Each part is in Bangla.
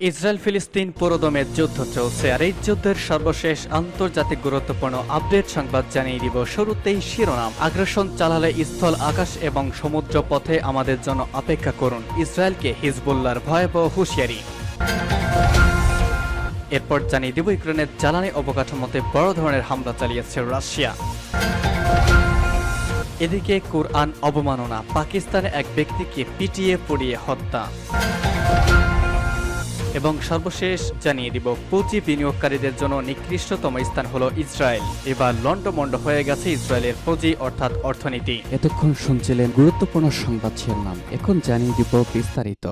ইসরায়েল ফিলিস্তিন পুরোদমে যুদ্ধ চলছে আর এই যুদ্ধের সর্বশেষ আন্তর্জাতিক গুরুত্বপূর্ণ আপডেট সংবাদ জানিয়ে দিব। শুরুতেই শিরোনাম। আগ্রাসন চালালে স্থল, আকাশ এবং সমুদ্র পথে আমাদের জন্য অপেক্ষা করুন ইসরায়েলকে হিজবুল্লার ভয়াবহ হুঁশিয়ারি। এরপর জানিয়ে দিব, ইউক্রেনের জ্বালানি অবকাঠামোতে বড় ধরনের হামলা চালিয়েছে রাশিয়া। এদিকে কোরআন অবমাননা। পাকিস্তানে এক ব্যক্তিকে পিটিয়ে পড়িয়ে হত্যা। এবং সর্বশেষ জানিয়ে দিব পুঁজি বিনিয়োগকারীদের জন্য নিকৃষ্টতম স্থান হলো ইসরায়েল। এবার লন্ডমন্ড হয়ে গেছে ইসরায়েলের পুঁজি অর্থাৎ অর্থনীতি। এতক্ষণ শুনছিলেন গুরুত্বপূর্ণ সংবাদ শিরোনাম। এখন জানিয়ে দিব বিস্তারিত।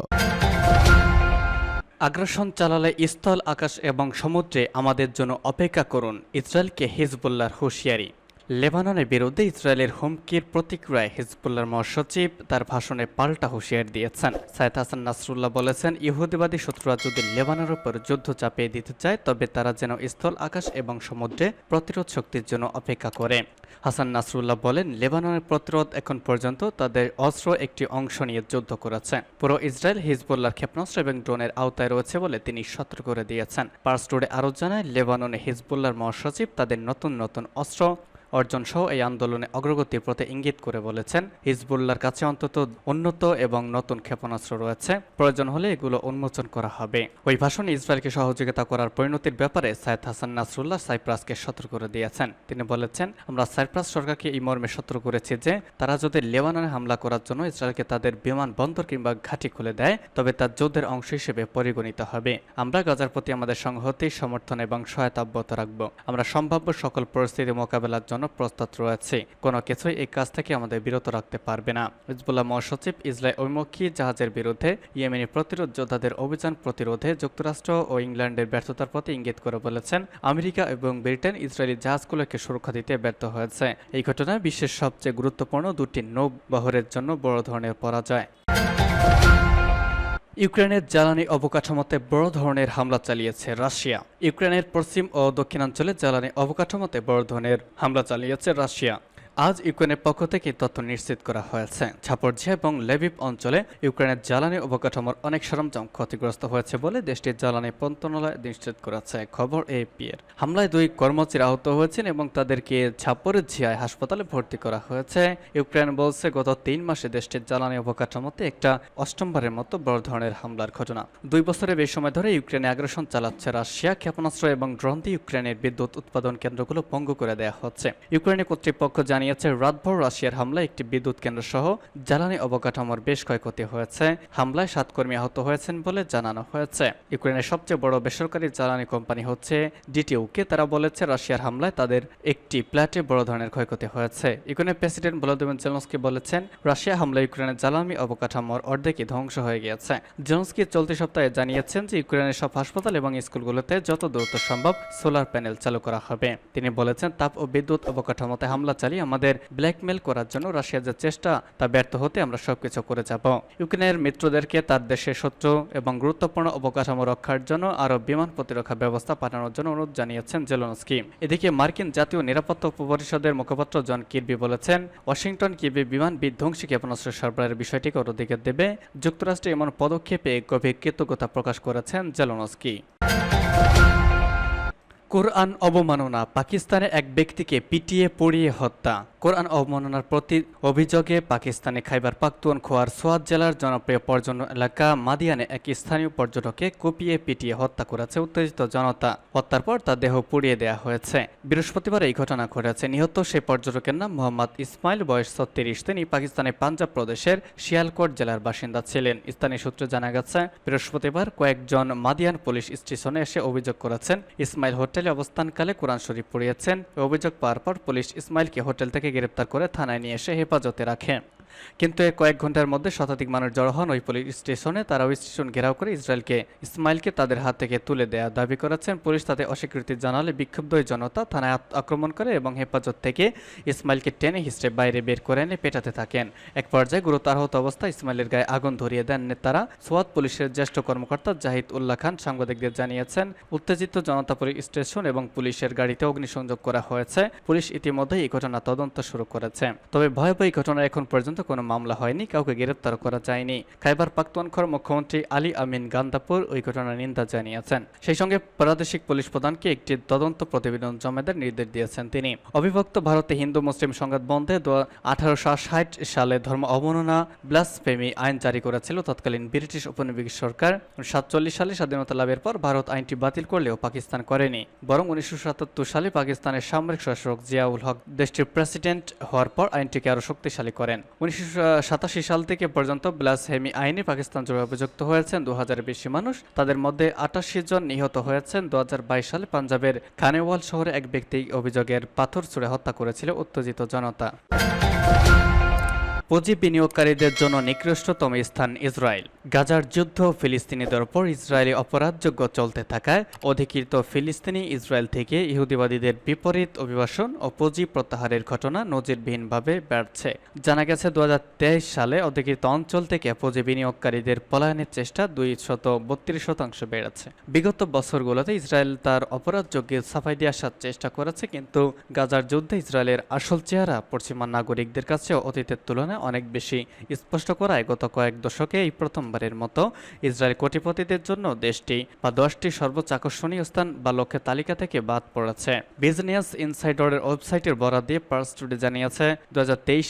আগ্রাসন চালালে স্থল আকাশ এবং সমুদ্রে আমাদের জন্য অপেক্ষা করুন। ইসরায়েলকে হিজবুল্লার হুঁশিয়ারি। লেবাননের বিরুদ্ধে ইসরায়েলের হুমকির প্রতিক্রিয়ায় হিজবুল্লার মহাসচিব তার ভাষণে পাল্টা হুঁশিয়ারি দিয়েছেন। সাইদ হাসান নাসরুল্লাহ বলেছেন, ইহুদিবাদী শত্রুরা যদি লেবাননের উপর যুদ্ধ চাপিয়ে দিতে চায়, তবে তারা যেন স্থল আকাশ এবং সমুদ্রে প্রতিরোধ শক্তির জন্য অপেক্ষা করে। হাসান নাসরুল্লাহ বলেন, লেবাননের প্রতিরোধ এখন পর্যন্ত তাদের অস্ত্র একটি অংশ নিয়ে যুদ্ধ করেছে। পুরো ইসরায়েল হিজবুল্লার ক্ষেপণাস্ত্র এবং ড্রোনের আওতায় রয়েছে বলে তিনি সতর্ক করে দিয়েছেন। পার্স টুডে আরও জানায়, লেবাননে হিজবুল্লার মহাসচিব তাদের নতুন নতুন অস্ত্র অর্জন সহ এই আন্দোলনে অগ্রগতির প্রতি ইঙ্গিত করে বলেছেন। হিজবুল্লার কাছে অন্তত উন্নত এবং নতুন ক্ষেপণাস্ত্র রয়েছে। প্রয়োজন হলে এগুলো উন্মোচন করা হবে। ওই ভাষণে ইসরায়েলকে সহযোগিতা করার পরিণতির ব্যাপারে সাইদ হাসান নাসরুল্লাহ সাইপ্রাসকে সতর্ক করে দিয়েছেন। তিনি বলেছেন, আমরা সাইপ্রাস সরকারকে এই মর্মে সতর্ক করেছি যে, তারা যদি লেবাননে হামলা করার জন্য ইসরায়েলকে তাদের বিমান বন্দর কিংবা ঘাঁটি খুলে দেয়, তবে তার যুদ্ধের অংশ হিসেবে পরিগণিত হবে। আমরা গাজার প্রতি আমাদের সংহতি, সমর্থন এবং সহায়তা অব্যাহত রাখব। আমরা সম্ভাব্য সকল পরিস্থিতি মোকাবেলার জন্য প্রস্তুত রয়েছে। কোনো কিছুই এই কাজ থেকে আমাদের বিরত রাখতে পারবে না। হিজবুল্লাহ মহাসচিব ইসরায়েল ঐমুখী জাহাজের বিরুদ্ধে ইয়েমেনি প্রতিরোধ যোদ্ধাদের অভিযান প্রতিরোধে যুক্তরাষ্ট্র ও ইংল্যান্ডের ব্যর্থতার প্রতি ইঙ্গিত করে বলেছেন, আমেরিকা এবং ব্রিটেন ইসরায়েলি জাহাজগুলোকে সুরক্ষা দিতে ব্যর্থ হয়েছে। এই ঘটনায় বিশ্বের সবচেয়ে গুরুত্বপূর্ণ দুটি নৌ বহরের জন্য বড় ধরনের পরাজয়। ইউক্রেনের জ্বালানি অবকাঠামোতে বড় ধরনের হামলা চালিয়েছে রাশিয়া। ইউক্রেনের পশ্চিম ও দক্ষিণাঞ্চলে জ্বালানি অবকাঠামোতে বড় ধরনের হামলা চালিয়েছে রাশিয়া। আজ ইউক্রেনের পক্ষ থেকে তথ্য নিশ্চিত করা হয়েছে। ঝাপরঝিয়া এবং লেভিভ অঞ্চলে ইউক্রেনের জ্বালানি অবকাঠামোর অনেক সরঞ্জাম ক্ষতিগ্রস্ত হয়েছে বলে দেশটির জ্বালানি মন্ত্রণালয় নিশ্চিত করেছে, খবর এপি এর। হামলায় দুই কর্মচারী আহত হয়েছেন এবং তাদেরকে ঝাপরঝিয়ায় হাসপাতালে ভর্তি করা হয়েছে। ইউক্রেন বলছে, গত তিন মাসে দেশটির জ্বালানি অবকাঠামোতে একটা অষ্টমবারের মতো বড় ধরনের হামলার ঘটনা। দুই বছরের বেশি সময় ধরে ইউক্রেনে আগ্রাসন চালাচ্ছে রাশিয়া, ক্ষেপণাস্ত্র এবং ড্রোন দিয়ে ইউক্রেনের বিদ্যুৎ উৎপাদন কেন্দ্রগুলো পঙ্গু করে দেওয়া হচ্ছে। ইউক্রেনের কর্তৃপক্ষ জানিয়েছে, রাতভর রাশিয়ার হামলায় একটি বিদ্যুৎ কেন্দ্র সহ জ্বালানি অবকাঠামোর বেশ ক্ষয়ক্ষতি হয়েছে। হামলায় সাত কর্মী আহত হয়েছেন বলে জানানো হয়েছে। ইউক্রেনের সবচেয়ে বড় বেসরকারি জ্বালানি কোম্পানি হচ্ছে ডিটিউকে। তারা বলেছে, রাশিয়ার হামলায় তাদের একটি প্ল্যাটে বড় ধরনের ক্ষয়ক্ষতি হয়েছে। ইউক্রেনের প্রেসিডেন্ট ভলোদিমির জেলনস্কি বলেছেন, রাশিয়া হামলায় ইউক্রেনের জ্বালানি অবকাঠামোর অর্ধেকই ধ্বংস হয়ে গিয়েছে। জেলনস্কি চলতি সপ্তাহে জানিয়েছেন যে, ইউক্রেনের সব হাসপাতাল এবং স্কুলগুলোতে যত দ্রুত সম্ভব সোলার প্যানেল চালু করা হবে। তিনি বলেছেন, তাপ ও বিদ্যুৎ অবকাঠামোতে হামলা চালিয়ে আমাদের ব্ল্যাকমেল করার জন্য রাশিয়ার যে চেষ্টা, তা ব্যর্থ হতে আমরা সবকিছু করে যাব। ইউক্রেনের মিত্রদেরকে তার দেশে শত্রু এবং গুরুত্বপূর্ণ অবকাঠামো রক্ষার জন্য আরও বিমান প্রতিরক্ষা ব্যবস্থা পাঠানোর জন্য অনুরোধ জানিয়েছেন জেলনস্কি। এদিকে মার্কিন জাতীয় নিরাপত্তা উপপরিষদের মুখপাত্র জন কিরবি বলেছেন, ওয়াশিংটন কিবি বিমান বিধ্বংসী ক্ষেপণাস্ত্র সরবরাহের বিষয়টিকে অগ্রাধিকার দেবে। যুক্তরাষ্ট্রে এমন পদক্ষেপে গভীর কৃতজ্ঞতা প্রকাশ করেছেন জেলনস্কি। কোরআন অবমাননা, পাকিস্তানে এক ব্যক্তিকে পিটিয়ে, পড়িয়ে হত্যা। কোরআন অবমাননার প্রতি অভিযোগে পাকিস্তানে খাইবার পাখতুয়ান খোয়ার সোয়াদ জেলার জনপ্রিয় পর্যটন এলাকা মাদিয়ানে এক স্থানীয় পর্যটককে কুপিয়ে, পিটিয়ে হত্যা করেছে উত্তেজিত জনতা। হত্যার পর তার দেহ পুড়িয়ে দেওয়া হয়েছে। বৃহস্পতিবার এই ঘটনা ঘটেছে। নিহত সেই পর্যটকের নাম মোহাম্মদ ইসমাইল, বয়স ছত্রিশ। তিনি পাকিস্তানের পাঞ্জাব প্রদেশের শিয়ালকোট জেলার বাসিন্দা ছিলেন। স্থানীয় সূত্রে জানা গেছে, বৃহস্পতিবার কয়েকজন মাদিয়ান পুলিশ স্টেশনে এসে অভিযোগ করেছেন, ইসমাইল হোটেলে অবস্থানকালে কোরআন শরীফ পড়িয়েছেন। অভিযোগ পাওয়ার পর পুলিশ ইসমাইলকে হোটেল থেকে গ্রেপ্তার করে থানায় নিয়ে এসে হেফাজতে রাখে। কিন্তু কয়েক ঘণ্টার মধ্যে শতাধিক মানুষ জড়ো হন ওই পুলিশ স্টেশনে। তারা ওই স্টেশন ঘেরাও করে ইসরায়েলকে, ইসমাইলকে তাদের হাত থেকে তুলে দেয়া দাবি করেছেন। পুলিশ তাদের অস্বীকৃতি জানালে বিক্ষুব্ধ জনতা থানায় আক্রমণ করে এবং হেফাজত থেকে ইসমাইলকে টেনে হিসড়ে বাইরে বের করে এনে পেটাতে থাকেন। এক পর্যায়ে গুরুতর আহত অবস্থায় ইসমাইলের গায়ে আগুন ধরিয়ে দেন তারা সোয়াত পুলিশের জ্যেষ্ঠ কর্মকর্তা জাহিদ উল্লাহ খান সাংবাদিকদের জানিয়েছেন, উত্তেজিত জনতা পুলিশ স্টেশন এবং পুলিশের গাড়িতে অগ্নিসংযোগ করা হয়েছে। পুলিশ ইতিমধ্যেই এই ঘটনা তদন্ত শুরু করেছে। তবে ভয়াবহ এই ঘটনা এখন পর্যন্ত পর্যন্ত কোনো মামলা হয়নি, কাউকে গ্রেপ্তার করা যায়নি। খাইবার পাখতুনখোর মুখ্যমন্ত্রী আলী আমিন গান্দাপুর ওই ঘটনার নিন্দা জানিয়েছেন। সেই সঙ্গে প্রাদেশিক পুলিশ প্রধানকে একটি তদন্ত প্রতিবেদন জমা নির্দেশ দিয়েছেন তিনি। অবিভক্ত ভারতে হিন্দু মুসলিম সংঘাত বন্ধে আঠারোশো ষাট সালে ধর্ম অবমাননা ব্লাসফেমি আইন জারি করেছিল তৎকালীন ব্রিটিশ উপনিবেশ সরকার। সাতচল্লিশ সালে স্বাধীনতা লাভের পর ভারত আইনটি বাতিল করলেও পাকিস্তান করেনি। বরং উনিশশো সাতাত্তর সালে পাকিস্তানের সামরিক শাসক জিয়াউল হক দেশটির প্রেসিডেন্ট হওয়ার পর আইনটিকে আরও শক্তিশালী করেন। উনিশশো সাতাশি সাল থেকে পর্যন্ত ব্লাস হেমি আইনে পাকিস্তান জুড়ে অভিযুক্ত হয়েছেন দু হাজার বেশি মানুষ। তাদের মধ্যে আটাশি জন নিহত হয়েছেন দু হাজার বাইশ সালে পাঞ্জাবের খানেওয়াল শহরে এক ব্যক্তি। অভিযোগের পাথর ছুড়ে হত্যা করেছিল উত্তেজিত জনতা। পুঁজি বিনিয়োগকারীদের জন্য নিকৃষ্টতম স্থান ইসরায়েল। গাজার যুদ্ধ ফিলিস্তিনিদের ওপর ইসরায়েলি অপরাধযোগ্য চলতে থাকায় অধিকৃত ফিলিস্তিনি ইসরায়েল থেকে ইহুদিবাদীদের বিপরীত অভিবাসন ও পুঁজি প্রত্যাহারের ঘটনা নজিরবিহীনভাবে বাড়ছে। জানা গেছে, দুহাজার তেইশ সালে অধিকৃত অঞ্চল থেকে পুঁজি বিনিয়োগকারীদের পলায়নের চেষ্টা দুই শত বত্রিশ শতাংশ বেড়েছে। বিগত বছরগুলোতে ইসরায়েল তার অপরাধযোগ্যের সাফাই দিয়ে আসার চেষ্টা করেছে, কিন্তু গাজার যুদ্ধে ইসরায়েলের আসল চেহারা পশ্চিমা নাগরিকদের কাছে অতীতের তুলনায় অনেক বেশি স্পষ্ট করায় গত কয়েক দশকে এই প্রথমবারের মতো ইসরায়েল কোটিপতিদের জন্য দেশটি বা দশটি সর্বোচ্চ আকর্ষণীয় স্থান বা লক্ষ্যের তালিকা থেকে বাদ পড়েছে। বিজনেস ইনসাইডারের ওয়েবসাইটের বরাদ দিয়ে পার্স টুডে জানিয়েছে দু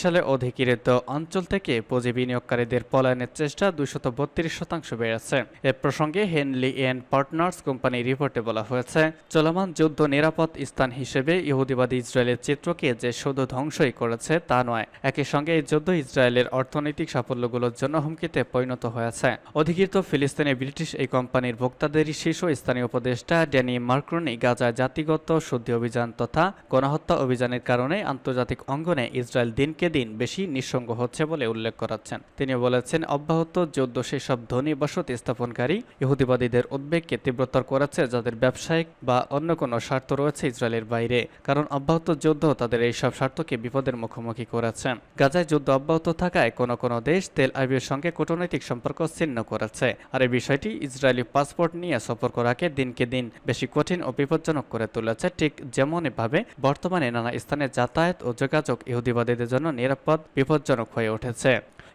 সালে অধিকৃত অঞ্চল থেকে পুঁজি বিনিয়োগকারীদের পলায়নের চেষ্টা দুইশত বত্রিশ শতাংশ বেড়েছে। এ প্রসঙ্গে হেনলি এন্ড পার্টনার্স কোম্পানি রিপোর্টে বলা হয়েছে, চলমান যুদ্ধ নিরাপদ স্থান হিসেবে ইহুদিবাদী ইসরায়েলের চিত্রকে যে শুধু ধ্বংসই করেছে তা নয়। একই সঙ্গে এই যুদ্ধ ইসরায়েলের অর্থনৈতিক সাফল্যগুলোর জন্য হুমকিতে পরিণত হয়েছে। অধিকৃত ফিলিস্তিনে ব্রিটিশ এই কোম্পানির ভোক্তাদেরই শীর্ষ স্থানীয় উপদেষ্টা ড্যানি মার্ক্রনি গাজায় জাতিগত শুদ্ধি অভিযান তথা গণহত্যা অভিযানের কারণে আন্তর্জাতিক অঙ্গনে ইসরায়েল দিনকে দিন বেশি নিঃসঙ্গ হচ্ছে বলে উল্লেখ করাচ্ছেন। তিনি বলেছেন, অব্যাহত যুদ্ধ সেসব ধনী বসতি স্থাপনকারী ইহুদিবাদীদের উদ্বেগকে তীব্রতর করেছে যাদের ব্যবসায়িক বা অন্য কোনো স্বার্থ রয়েছে ইসরায়েলের বাইরে, কারণ অব্যাহত যুদ্ধ তাদের এইসব স্বার্থকে বিপদের মুখোমুখি করেছে। গাজায় যুদ্ধ অব্যাহত থাকায় কোনো কোনো দেশ তেল আবিবের সঙ্গে কূটনৈতিক সম্পর্ক ছিন্ন করেছে। আর এই বিষয়টি ইসরায়েলি পাসপোর্ট নিয়ে সফর করাকে দিনকে দিন বেশি কঠিন ও বিপজ্জনক করে তুলেছে। ঠিক যেমনভাবে বর্তমানে নানা স্থানে যাতায়াত ও যোগাযোগ ইহুদিবাদীদের জন্য নিরাপদ, বিপজ্জনক হয়ে উঠেছে।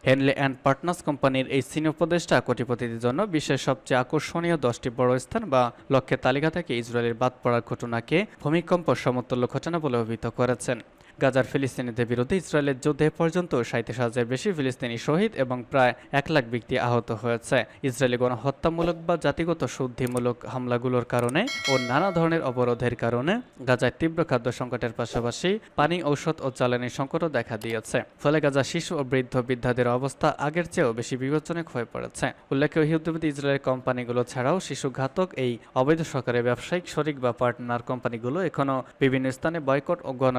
হেনলে অ্যান্ড পার্টনার্স কোম্পানির এই সিনিয়র উপদেষ্টা কোটিপতিদের জন্য বিশ্বের সবচেয়ে আকর্ষণীয় দশটি বড় স্থান বা লক্ষ্যের তালিকা থেকে ইসরায়েলের বাদ পড়ার ঘটনাকে ভূমিকম্প সমতুল্য ঘটনা বলে অভিহিত করেছেন। গাজার ফিলিস্তিনিদের বিরুদ্ধে ইসরায়েলের যুদ্ধে পর্যন্ত সাঁত্রিশ হাজার বেশি ফিলিস্তিনি শহীদ এবং প্রায় এক লাখ ব্যক্তি আহত হয়েছে। ইসরায়েলি গণহত্যামূলক বা জাতিগত শুদ্ধিমূলক হামলাগুলোর কারণে ও নানা ধরনের অবরোধের কারণে গাজায় তীব্র খাদ্য সংকটের পাশাপাশি পানি, ঔষধ ও জ্বালানি সংকটও দেখা দিয়েছে। ফলে গাজা শিশু ও বৃদ্ধ বৃদ্ধাদের অবস্থা আগের চেয়েও বেশি বিপজ্জনক হয়ে পড়েছে। উল্লেখ্য, ইহুদিবাদী ইসরায়েলের কোম্পানিগুলো ছাড়াও শিশু ঘাতক এই অবৈধ সরকারের ব্যবসায়িক শরিক বা পার্টনার কোম্পানিগুলো এখনও বিভিন্ন স্থানে বয়কট ও গণ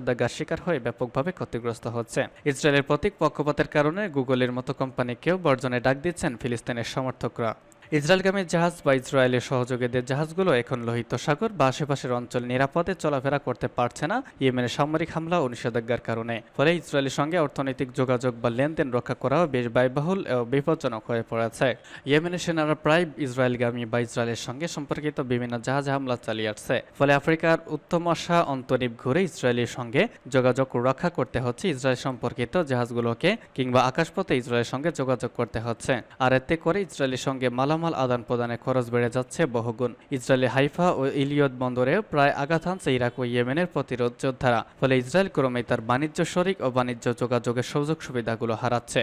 নিষেধাজ্ঞার শিকার হয়ে ব্যাপকভাবে ক্ষতিগ্রস্ত হচ্ছে। ইসরায়েলের প্রতীক পক্ষপাতের কারণে গুগলের মতো কোম্পানিকেও বর্জনে ডাক দিচ্ছেন ফিলিস্তিনের সমর্থকরা। ইসরায়েলগামী জাহাজ বা ইসরায়েলের সহযোগীদের জাহাজগুলো এখন লোহিত সাগর বা আশেপাশের অঞ্চল নিরাপদে চলাফেরা করতে পারছে না ইয়েমেনের সামরিক হামলা ও নিষেধাজ্ঞার কারণে। ফলে ইসরায়েলের সঙ্গে অর্থনৈতিক যোগাযোগ বা লেনদেন রক্ষা করাও বেশ ব্যয়বহুল ও বিপজ্জনক হয়ে পড়েছে। ইয়েমেনের সেনারা প্রায় ইসরায়েলগামী বা ইসরায়েলের সঙ্গে সম্পর্কিত বিভিন্ন জাহাজ হামলা চালিয়ে আসছে। ফলে আফ্রিকার উত্তম আশা অন্তরীপ ঘুরে ইসরায়েলের সঙ্গে যোগাযোগ রক্ষা করতে হচ্ছে ইসরায়েল সম্পর্কিত জাহাজগুলোকে, কিংবা আকাশপথে ইসরায়েলের সঙ্গে যোগাযোগ করতে হচ্ছে। আর এতে করে ইসরায়েলের সঙ্গে মালামাল আদান প্রদানে খরচ বেড়ে যাচ্ছে বহুগুণ। ইসরায়েলি হাইফা ও ইলিয়ত বন্দরে প্রায় আঘাত হানছে ইরাক ও ইয়েমেনের প্রতিরোধ যোদ্ধারা। ফলে ইসরায়েল ক্রমেই তার বাণিজ্য, শরিক ও বাণিজ্য যোগাযোগের সুযোগ সুবিধাগুলো হারাচ্ছে।